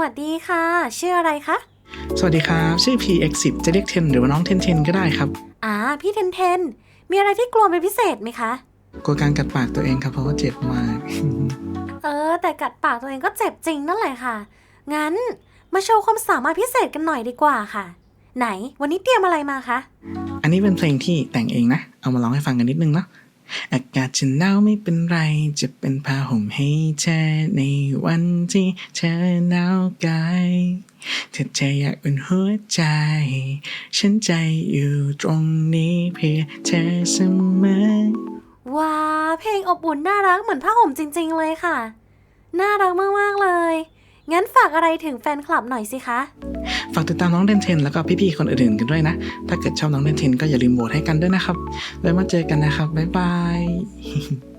วัสดีค่ะ ชื่ออะไรคะ สวัสดีครับ ชื่อ PX10 จะเรียกเทนหรือว่าน้องเทนเทนก็ได้ครับ อ่า พี่เทนเทน มีอะไรที่กลัวเป็นพิเศษไหมคะ กลัวการกัดปากตัวเองครับเพราะว่าเจ็บมาก เออ แต่กัดปากตัวเองก็เจ็บจริงนั่นแหละค่ะ งั้นมาโชว์ความสามารถพิเศษกันหน่อยดีกว่าค่ะ ไหนวันนี้เตรียมอะไรมาคะ อันนี้เป็นเพลงที่แต่งเองนะ เอามาร้องให้ฟังกันนิดนึงเนาะ อากาศจะหนาวไม่เป็นไร จะเป็นผ้าห่มให้เธอในวันที่เธอหนาวกายถ้าใจอยากอุ่นหัวใจ ฉันใจอยู่ตรงนี้เพื่อเธอเสมอว้าเพลงอบอุ่นน่ารักเหมือนผ้าห่มจริง ๆ เลยค่ะ น่ารักมากๆเลย งั้นฝากอะไรถึงแฟนคลับหน่อยสิคะ ฝากติดตามน้องเดนเทนแล้วก็พี่ๆคนอื่นๆกันด้วยนะ ถ้าเกิดชอบน้องเดนเทนก็อย่าลืมโหวตให้กันด้วยนะครับ ไว้มาเจอกันนะครับ บ๊ายบาย